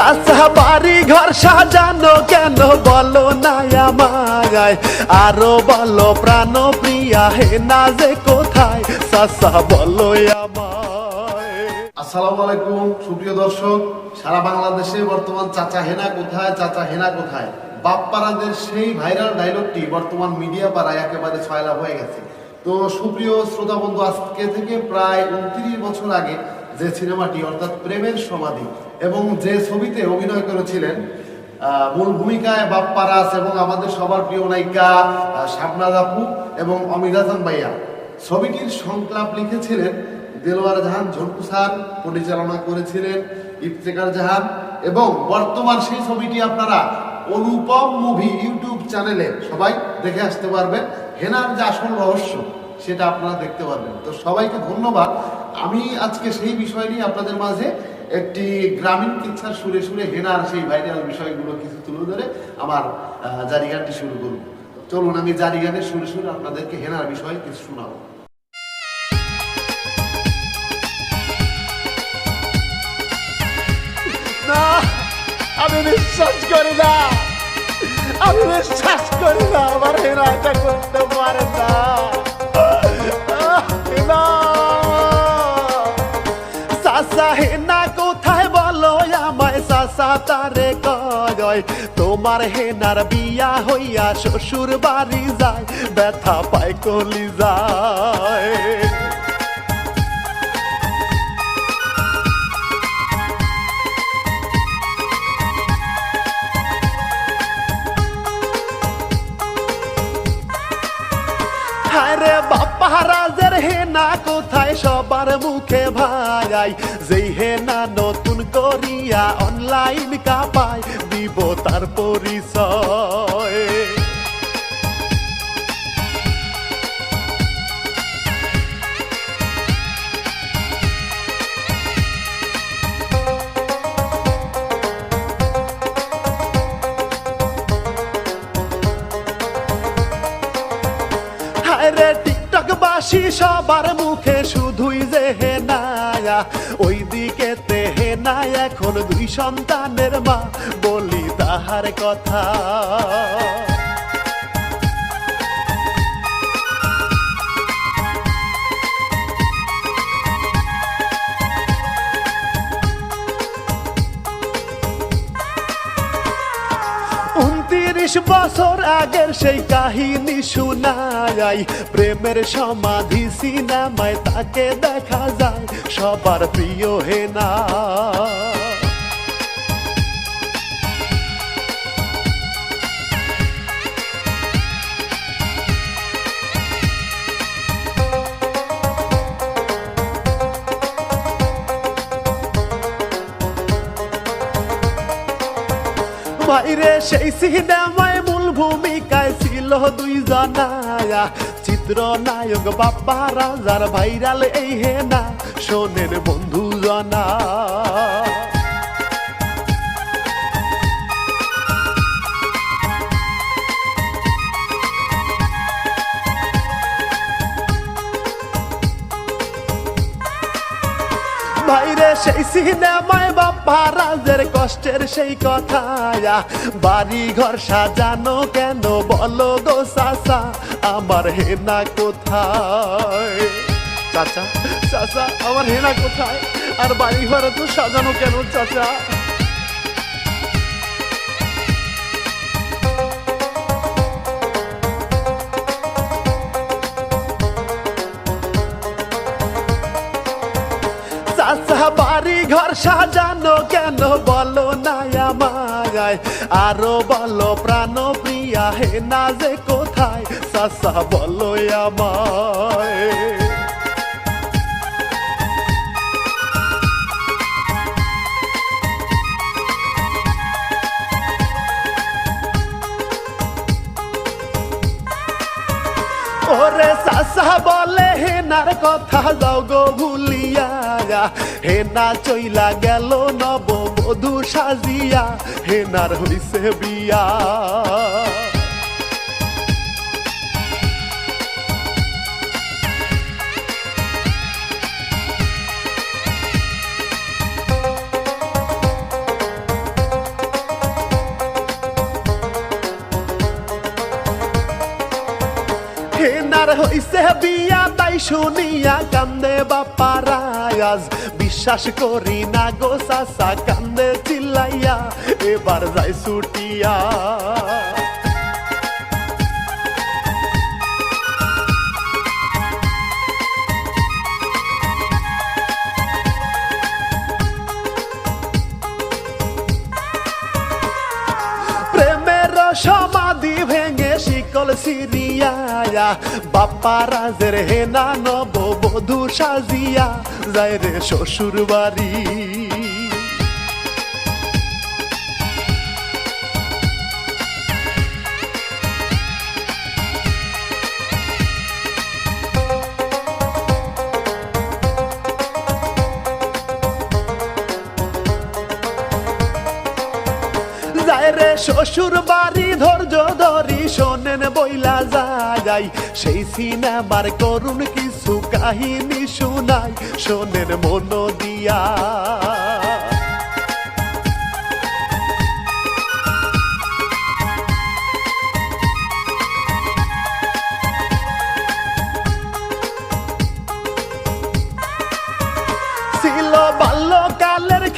চাচা বাড়ি ঘর সাজানো কেন বলো না আমায় আরও বলো প্রাণ প্রিয়া, হে না যে কোথায়? চাচা বলো আমায়। আলাইকুম, সুপ্রিয় দর্শক, সারা বাংলাদেশে বর্তমান চাচা হেনা কোথায়, চাচা হেনা কোথায়? বাপ্পারাদের সেই ভাইরাল ডায়লগটি বর্তমান মিডিয়া পাড়ায় একেবারে ছয়লাভ হয়ে গেছে। তো সুপ্রিয় শ্রোতা বন্ধু, আজকে থেকে প্রায় উনত্রিশ বছর আগে যে সিনেমাটি অর্থাৎ প্রেমের সমাধি এবং যে ছবিতে অভিনয় করেছিলেন মূল ভূমিকায় বাপ্পারাস এবং আমাদের সবার প্রিয় নায়িকা শাবনাজ আপু এবং অমিত হাসান ভাইয়া। ছবিটির সংলাপ লিখেছিলেন দেলোয়ার জাহান, ঝন্টু স্যার, পরিচালনা করেছিলেন ইফতেকার জাহান এবং বর্তমান সেই ছবিটি আপনারা অনুপম মুভি ইউটিউব চ্যানেলে সবাই দেখে আসতে পারবেন। হেনার যে আসল রহস্য, সেটা আপনারা দেখতে পারবেন। তো সবাইকে ধন্যবাদ। আমি আজকে সেই বিষয় নিয়ে আপনাদের মাঝে একটি গ্রামীণ কিচ্ছার সুরে সুরে হেনার সেই ভাইরাল বিষয়গুলো কিছু তুলে ধরে আমার জারি গানটি শুরু করব। চলুন, আমি জারি গানের সুরে সুরে আপনাদেরকে হেনার বিষয়ে কিছু শোনাবো। আমি বিশ্বাস করি না। আমি বিশ্বাস করি না, আমার হেরা এটা করতে পারে না। হেনা। তারে কয়, তোমার হেনার বিয়া হইয়া শ্বশুর বাড়ি যায়, ব্যথা পায় কলি যায়। হায়রে বাপ্পা রাজের হেনা কোথায়? সবার মুখে ভাই নতুন করিয়া অনলাইন কাপায় দিব তার পরিচয়। বাসি সবার মুখে শুধুই যে হেনায়া ওই দিকে এখন দুই সন্তানের মা বলি তাহার কথা। উনত্রিশ বছর আগের সেই কাহিনী শোনায় প্রেমের সমাধি সিনেমায় তাকে দেখা যায় সবার প্রিয় হেনা। বাইরে সেই সিনেমায় মূল ভূমিকায় ছিল দুই জনায়া। চিত্র নায়ক বাপ্পা রাজার ভাইরাল এই হেনা শোনের বন্ধু জনা। সেই সিনেমায় বাপ্পা রাজের কষ্টের সেই কথা বাড়ি ঘর সাজানো কেন বলো গো সাসা? আমার হেনা কোথায়? চাচা চাচা, আমার হেনা কোথায়? আর বাড়ি ঘর তো সাজানো কেন চাচা? বাড়ি ঘর সাজানো কেন বলো না আমায়? আরও বলো প্রাণ প্রিয়া হে না যে কোথায়? চাচা বলো আমায়। ওরে বলে হেনার কথা যাও গো ভুলিয়া হেনা চইলা গেল নব বধু সাজিয়া। হেনার হইছে বিয়া। Can বিয়া hoist তাই শুনিয়া কান্দে বাপারায় বিশ্বাস করি না গো সাসা কান্দে চিল্লাইয়া এবার যাই ছুটিয়া। সিরিয়া বাপ্পা রাজের হেনা নব বধু সাজিয়া, যায় রে শ্বশুর বাড়ি। শ্বশুর বাড়ি ধৈর্য ধরি বইলা যায় সেই সিনেমার করুন কিছু কাহিনী শুনাই, শোনেন মন দিয়া।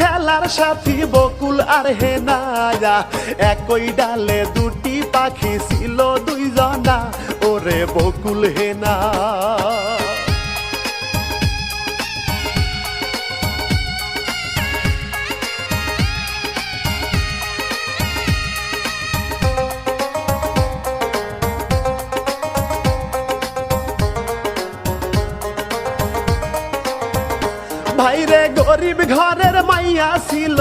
খেলার সাথী বকুল আর হেনায়া, একই ডালে দুটি পাখি ছিল বকুল হেনা ভাইরে গরিব ঘরের মাইয়া ছিল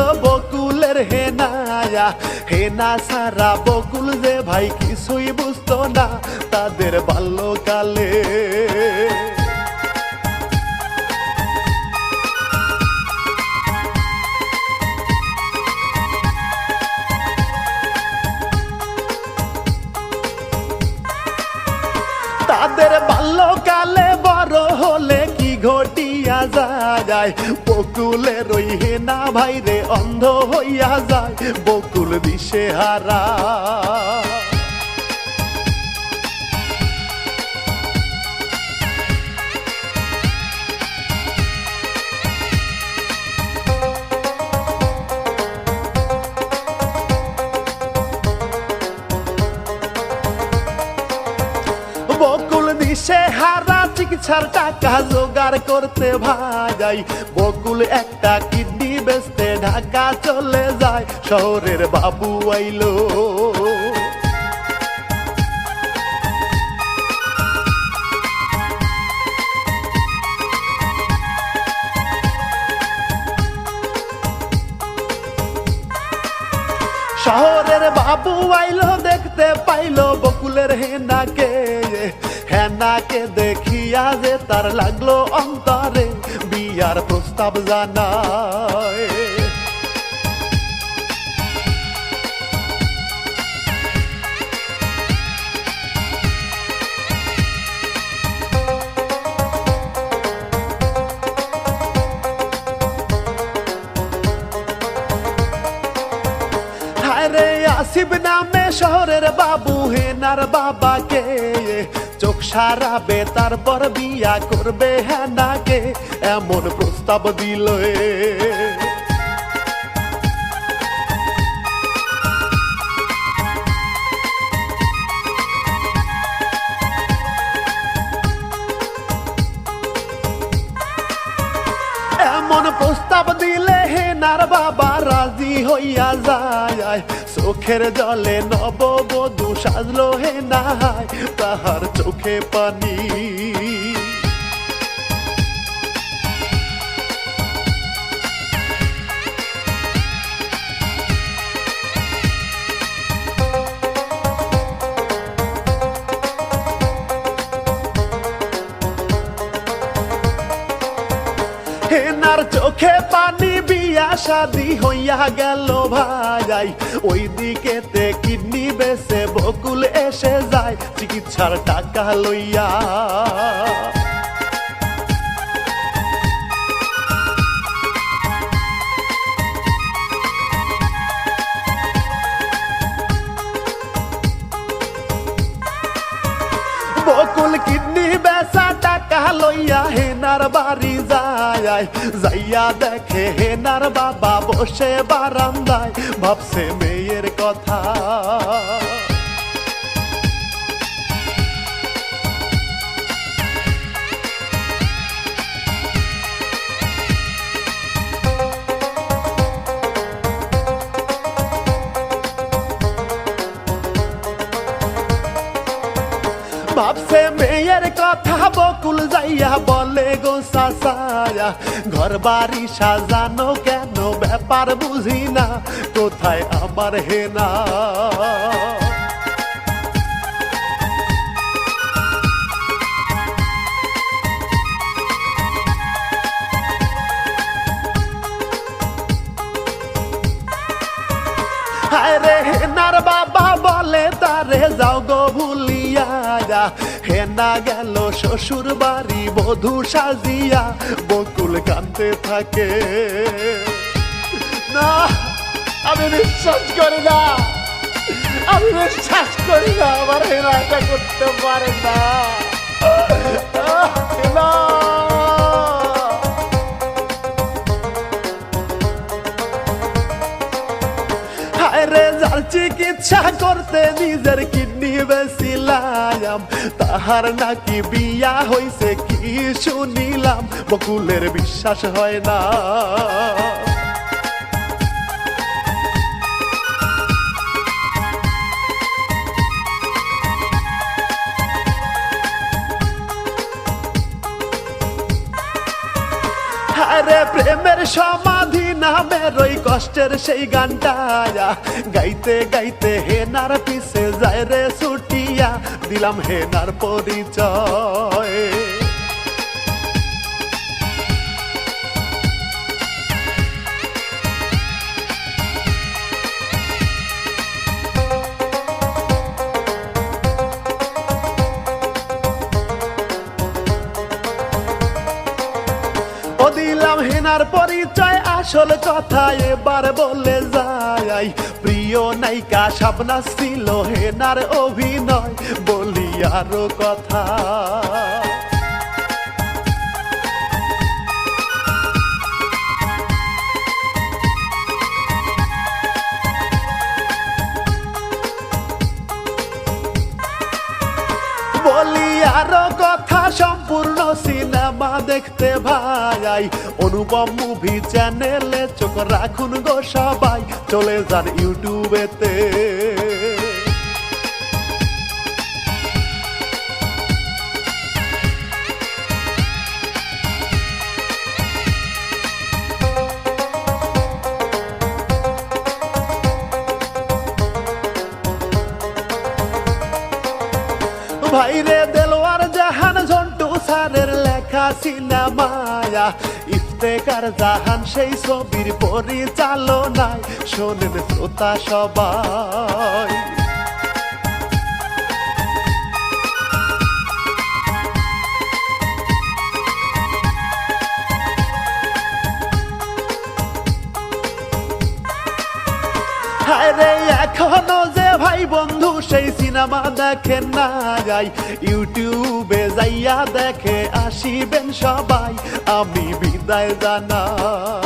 হেনায়া হেনা সারা বকুল যে ভাই কিছুই বুঝতো না তাদের বাল্যকালে। তাদের বাল্যকালে যায়। বকুলের ওই হেনা ভাইরে অন্ধ হইয়া যায়। বকুল দিশে হারা হারা চিকিৎসার টাকা জোগাড় করতে ভাজাই। বকুল একটা কিডনি বেচতে ঢাকা চলে যায়, শহরের বাবু আইলো। শহরের বাবু আইলো, দেখতে পাইলো বকুলের হেনাকে হেনাকে দেখিয়া যে তার লাগল অন্তরে বিয়ার প্রস্তাব জানায়। আসিব নামে শহরের বাবু হেনার বাবাকে। চোখ সারাবে, তারপর বিয়া করবে হেনাকে, এমন প্রস্তাব দিল এমন প্রস্তাব দিলে হেনার বাবা রাজি হইয়া যায়। চোখের জলে নববধূ সাজলো হেনায় তাহার চোখে পানি। হেনার চোখে পানি বিয়া শাদি হইয়া গেল ভাই। ওই দিকেতে কিডনি বেসে বকুল এসে যায়, চিকিৎসার টাকা লইয়া। বকুল কিডনি লইয়া হেনার বাড়ি যায় যাইয়া দেখে হেনার বাবা বসে বারান্দায় ভাবছে মেয়ের কথা। ভাবছে মেয়ের কথা, বকুল যাইয়া বলে, গো সাসায়া ঘর বাড়ি সাজানো কেন? ব্যাপার বুঝি না, কোথায় আমার হেনা? হায় রে হেনা গেল, শ্বশুর বাড়ি বধু সাজিয়া বকুল কানতে থাকে। না, আমি বিশ্বাস করি না। আমি বিশ্বাস করি না, আমার এটা করতে পারে না। চিকিৎসা করতে নিজের কিডনি বেছিলাম। তাহার নাকি বিয়া হইছে কি শুনিলাম। বকুলের বিশ্বাস হয় না। আরে প্রেমের সমাধি নামের ওই কষ্টের সেই গানটা গাইতে গাইতে হেনার পিছে যায় রে ছুটিয়া। দিলাম হেনার পরিচয়। আসল কথা এবার বলে যাই প্রিয় নায়িকা সাবনা ছিল হেনার অভিনয়, বলি আরও কথা। বলি আরও কথা, সম্পূর্ণ সিনেমা দেখতে ভাই। অনুপম মুভি চ্যানেলে চোখ রাখুন গো সবাই। চলে যান ইউটিউবেতে লেখা সিনেমায়া ইফতেকার জাহান সেই ছবির পরিচালনায় শোনেন শ্রোতা সবাই। এখনও যে ভাই বন্ধু সেই সিনেমা দেখেন না যাই। ইউটিউবে যাইয়া দেখে আসিবেন সবাই আমি বিদায় জানাই।